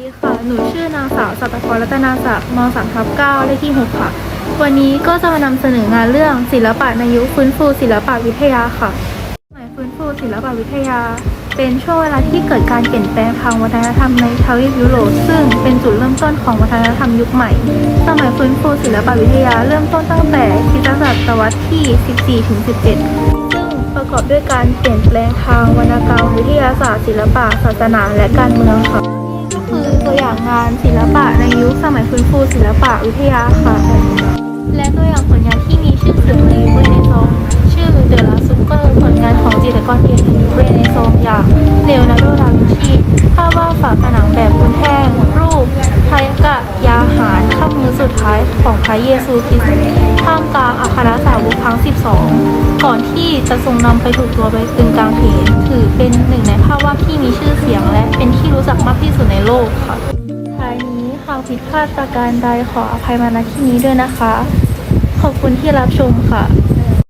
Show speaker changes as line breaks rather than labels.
ดีค่ะ หนูชื่อนางสาวสัตพรรัตนาศักดิ์ม3ทับ9เลขที่6ค่ะ วันนี้ก็จะมานำเสนองานเรื่องศิลปะในยุคฟื้นฟูศิลปะวิทยาค่ะสมัยฟื้นฟูศิลปะวิทยา เป็นช่วงเวลาที่เกิดการเปลี่ยนแปลงทางวัฒนธรรมในทวีปยุโรป ซึ่งเป็นจุดเริ่มต้นของวัฒนธรรมยุคใหม่ สมัยฟื้นฟูศิลปะวิทยาเริ่มต้นตั้งแต่คริสตศตวรรษที่ 14ถึง17ซึ่งประกอบด้วยการเปลี่ยนแปลงทางวรรณกรรมวิทยาศาสตร์ศิลปะศาสนาและการเมืองค่ะ ยุคสมัยฟื้นฟูศิลปะวิทยาค่ะ และตัวอย่างผลงานที่มีชื่อเสียงในเรเนซองชื่อเดลาซูเปอร์ผลงานของจิตรกรเอกในยุคเรเนซองอย่างเลโอนาร์โดดาวินชีภาพวาดฝาผนังแบบบนแท่งรูปพายกะยาหารข้ามือสุดท้ายของพระเยซูคริสต์ท่ามกลางอัครสาวกทั้ง 12 ก่อนที่จะทรงนำไปถูกตัวไปตึงกลางเพนถือเป็นหนึ่งในภาพวาดที่มีชื่อเสียงและเป็นที่รู้จักมากที่สุดในโลกค่ะากผิดพลาดประการใดขออภัยมาณที่นี้ด้วยนะคะ ขอบคุณที่รับชมค่ะ